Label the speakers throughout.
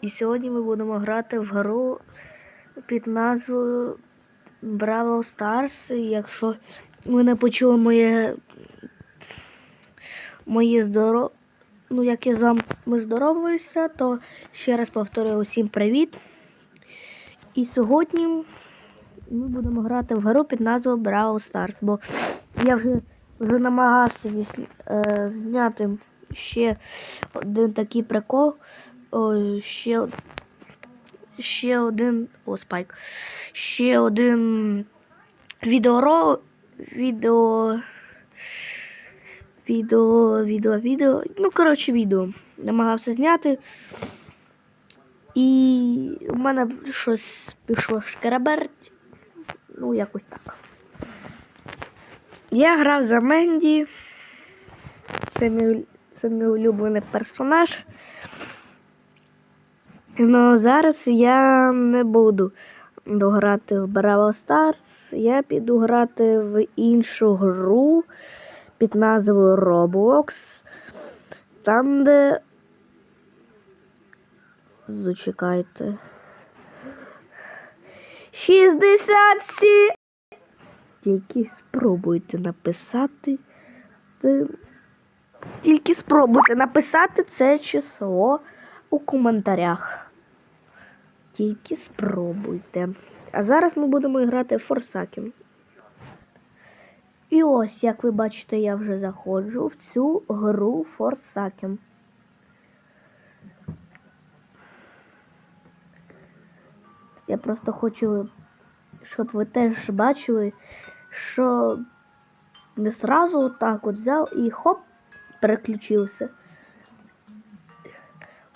Speaker 1: І сьогодні ми будемо грати в гру під назвою Браво Stars. Якщо ви не почули моє мої здоров... Ну, як я з вами здороваюся, то ще раз повторюю усім привіт. І сьогодні ми будемо грати в гру під назвою Браво Stars. Бо я вже, вже намагався зісня- е, зняти ще один такий прикол. Ой, ще, ще один. О, спайк. Ще один відеоро. Відео. Відео, відео, відео. Ну, коротше, відео. Намагався зняти. І у мене щось пішло шкереберть. Ну, якось так. Я грав за Менді. Це мій, це мій улюблений персонаж. Ну, зараз я не буду дограти в Браво Stars. Я піду грати в іншу гру під назвою Roblox. Там, де. Зачекайте. 67! Тільки спробуйте написати. Тільки спробуйте написати це число у коментарях. Тільки спробуйте. А зараз ми будемо грати в Форсакен. І ось, як ви бачите, я вже заходжу в цю гру Форсакен. Я просто хочу, щоб ви теж бачили, що не сразу так от взяв і хоп, переключився.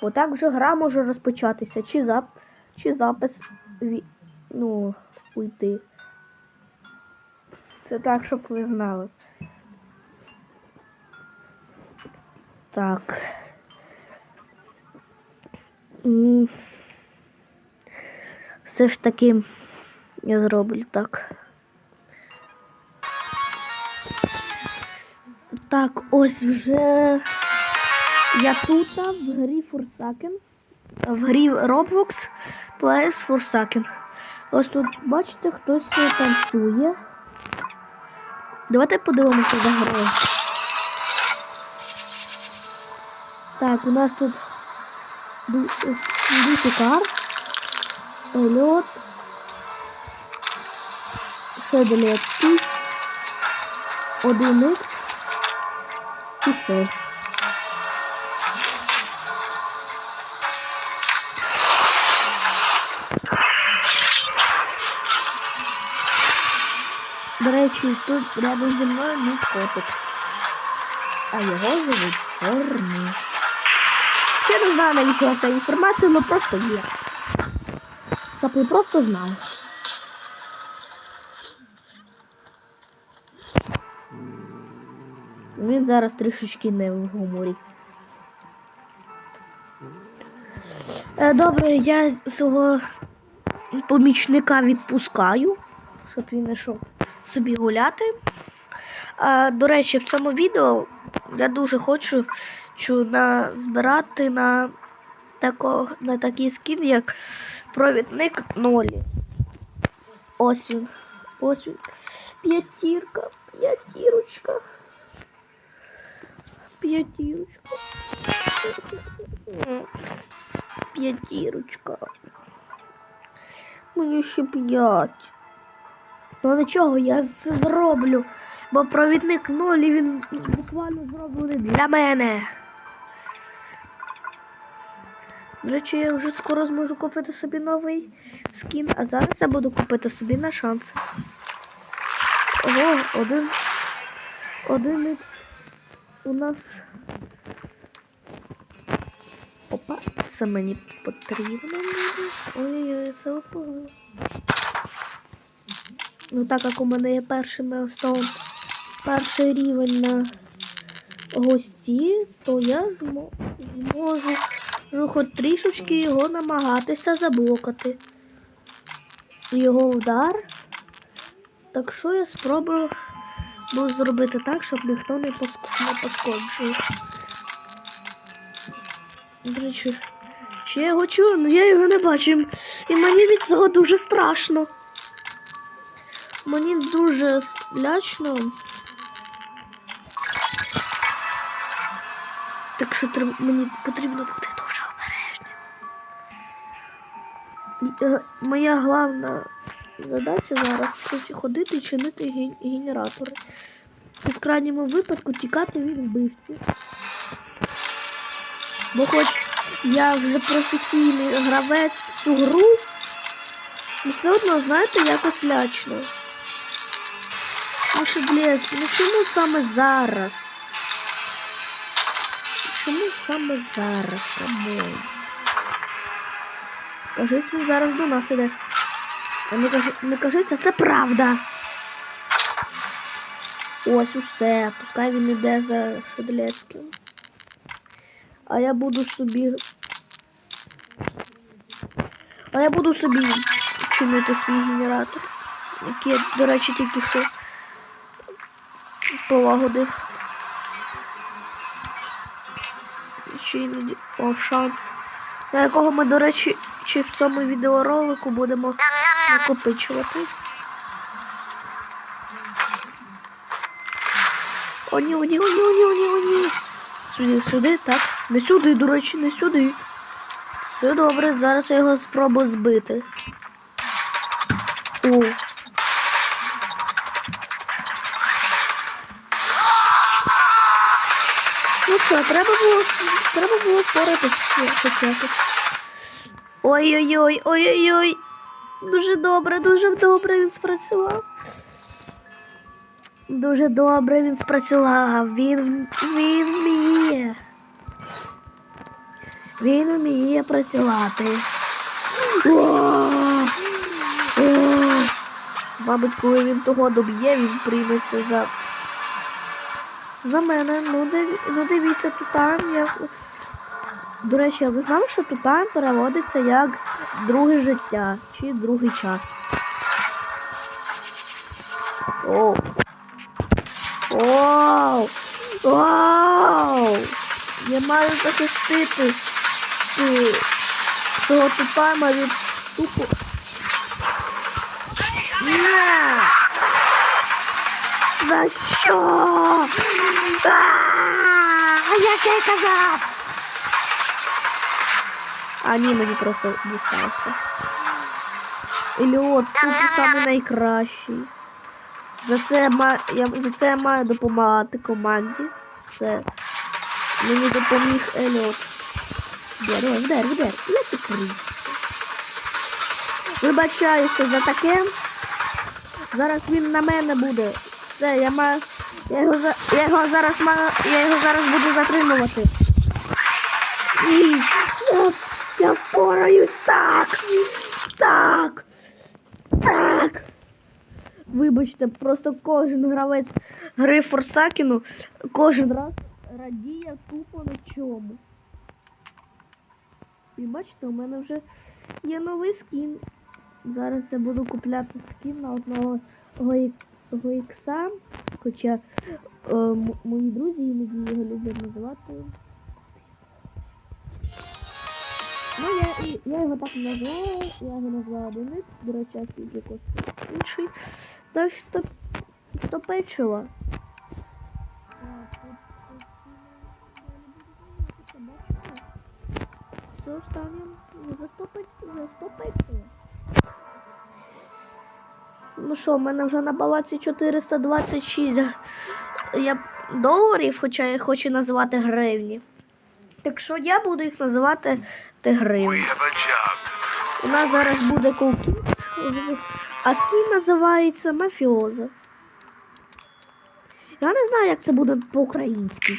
Speaker 1: Отак вже гра може розпочатися. Чи зап... чи запис ну, уйти. Це так, щоб ви знали. Так. Все ж таки я зроблю так. Так, ось вже я тут в грі Forsaken. В грі Roblox PS Forsaken. Ось тут, бачите, хтось танцює. Давайте подивимося за грою. Так, у нас тут Дусікар, Ельот, Шеделецький, 1Х і все. До речі, тут рядом зі мною мій котик. А його звуть Чорний. Ще не знаю, навіщо ця інформація, але просто є. Ви просто знали. Він зараз трішечки не в гуморі. Е, Добре, я свого помічника відпускаю, щоб він йшов собі гуляти. А, до речі, в цьому відео я дуже хочу чу, на, збирати на, тако, на такий скін, як провідник нолі. Ось він. Ось він. П'ятірка, п'ятірочка. П'ятірочка. П'ятірочка. Мені ще п'ять. Ну нічого, я це зроблю. Бо провідник нолі він буквально зроблений для мене. До речі, я вже скоро зможу купити собі новий скін, а зараз я буду купити собі на шанс. Ого, один. Один у нас. Опа, це мені потрібно. Ой-ой-ой, це опало. Ну, так як у мене є перший мейлстоун, перший рівень на гості, то я зможу ну, хоч трішечки його намагатися заблокати. Його удар. Так що я спробую буду зробити так, щоб ніхто не, поск... не поскочив. До речі, я його чую, але я його не бачу. І мені від цього дуже страшно. Мені дуже лячно. Так що мені потрібно бути дуже обережним. Е, Моя головна задача зараз ходити і чинити ген- генератори. І крайньому випадку тікати від вбивці. Бо хоч я вже професійний гравець в цю гру, але все одно, знаєте, якось лячно. Ну що, ну чому саме зараз? Чому саме зараз, Рамон? Кажись, він зараз до нас іде. Не кажи, не кажись, це правда. Ось усе. Пускай він іде за Шедлецьким. А я буду собі. А я буду собі чинити свій генератор. Який до речі, тільки що полагодив. Ще іноді. О, шанс. На якого ми, до речі, чи в цьому відеоролику будемо накопичувати. О, ні, о, ні, о, ні, о, ні, о, ні, о, ні. Сюди, сюди, так. Не сюди, до речі, не сюди. Все добре, зараз я його спробую збити. О. Ну що, треба було, треба було якось. Ой-ой-ой, ой-ой-ой. Дуже добре, дуже добре він спрацював. Дуже добре він спрацював. Він, він вміє. Він вміє працювати. О! О! Мабуть, коли він того доб'є, він прийметься за. За мене. Ну, ну дивіться, тутан як. До речі, ви знали, що тутан переводиться як друге життя чи другий час. Оу. Оу! Оу! Я маю захистити е, цього тупама від тупо. Не! За що? А, я й казав? А ні, мені просто дістався. Еліот, тут саме найкращий. За це, я маю, я, за це маю допомагати команді. Все. Мені допоміг Еліот. Вдер, ой, вдер, вдер. Я ти. Вибачаюся за таке. Зараз він на мене буде. Все, я маю. Я його, за... я його зараз маю. Я його зараз буду затримувати. Я впораюсь так. Так. Так. Вибачте, просто кожен гравець гри Форсакіну кожен раз радіє тупо на чому. І бачите, у мене вже є новий скін. Зараз я буду купляти скін на одного ікса, хоча е, мої друзі іноді його люблять називати. Ну, я, і- я його так називаю, я його назвала Денис, до речі, якось інший. Далі стоп, стопечила. Все ставим застопечила. Ну що, в мене вже на балансі 426 я доларів, хоча я хочу називати гривні. Так що я буду їх називати
Speaker 2: do.
Speaker 1: У нас зараз буде кулкіт, а скін називається мафіоза. Я не знаю, як це буде по-українськи.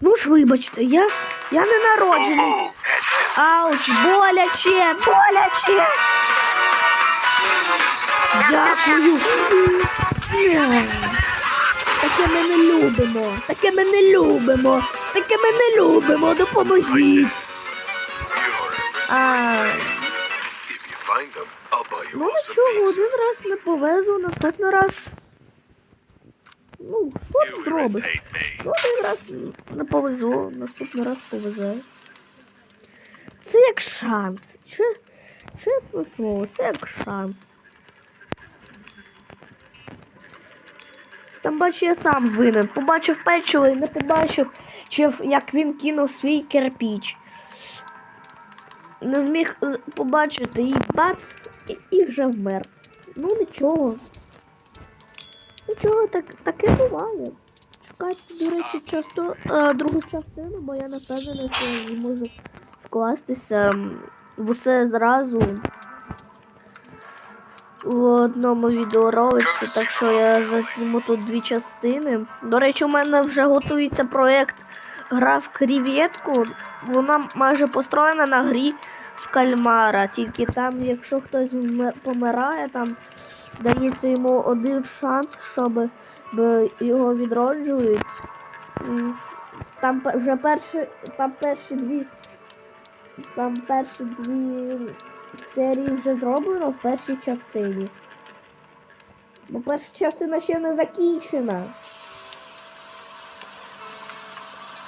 Speaker 1: Ну ж вибачте, я, я не народжений. Ауч, боляче, боляче. Дякую. Таке ми не любимо. Таке ми не любимо. Таке ми не любимо. Допоможіть. А, ну нічого, один раз не повезу, наступний раз. Ну, що ти робиш? Ну, один раз не повезло, наступний раз повезе. це як шанс. Че- Чесне слово, це як шанс. Там бачу, я сам винен. Побачив печиво і не побачив, чи як він кинув свій кирпіч. Не зміг е, побачити і бац, і, і вже вмер. Ну нічого. Нічого, так, таке буває. Чекайте, до речі, часто е, другу частину, бо я не що можу вкластися в усе зразу в одному відеоролиці, так що я засніму тут дві частини. До речі, у мене вже готується проєкт Гра в кріветку. Вона майже построєна на грі в кальмара. Тільки там, якщо хтось помирає, там дається йому один шанс, щоб його відроджують. Там вже перші, там перші дві. Там перші дві серії вже зроблено в першій частині. Бо перша частина ще не закінчена.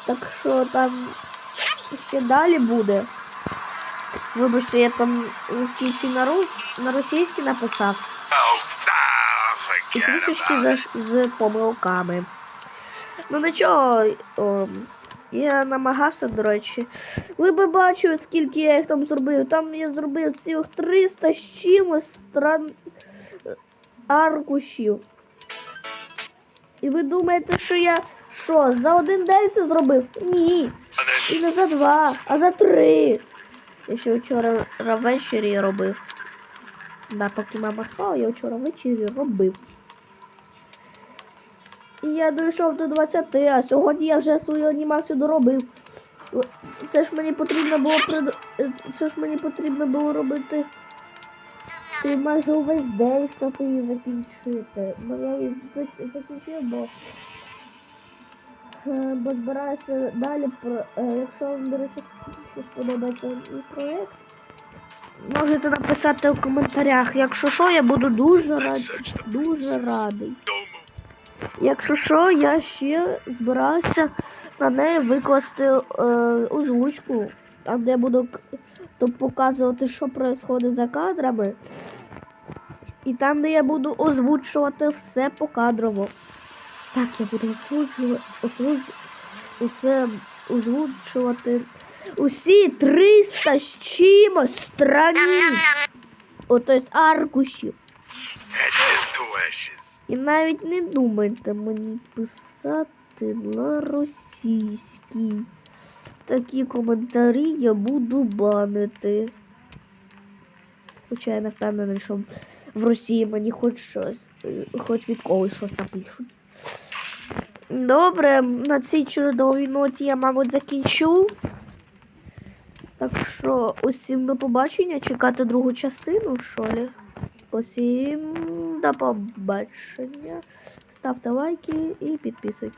Speaker 1: Так що там ще далі буде. Вибачте, я там в кінці на, рус, на російській написав. І трішечки з, з помилками. Ну нічого, о, я намагався, до речі. Ви би бачили, скільки я їх там зробив. Там я зробив цілих 300 з чимось стран... аркушів. І ви думаєте, що я що, за один день це зробив? Ні. І не за два, а за три. Я ще вчора ввечері робив. Да, поки мама спала, я вчора ввечері робив. І я дійшов до 20, а сьогодні я вже свою анімацію доробив. Це ж мені потрібно було прид... е, Це ж мені потрібно було робити. Ти майже увесь день, щоб її закінчити. Ну я її закінчив, бо Е, бо збираюся далі про. е, Якщо вам, до речі, щось подобається мій проєкт, можете написати в коментарях. Якщо що, я буду дуже радий. Дуже радий. Якщо що, я ще збираюся на неї викласти е, озвучку, там де я буду к- показувати, що відбувається за кадрами. І там, де я буду озвучувати все покадрово. Так, я буду озвучувати, озвуч, усе озвучувати усі 300 з чимось страниць. О, тобто аркушів. І навіть не думайте мені писати на російській. Такі коментарі я буду банити. Хоча я не впевнений, що в Росії мені хоч щось, хоч від когось щось напишуть. Добре, на цій чудовій ноті я, мабуть, закінчу. Так що усім до побачення. Чекати другу частину, що ли? Усім до побачення. Ставте лайки і підписуйтесь.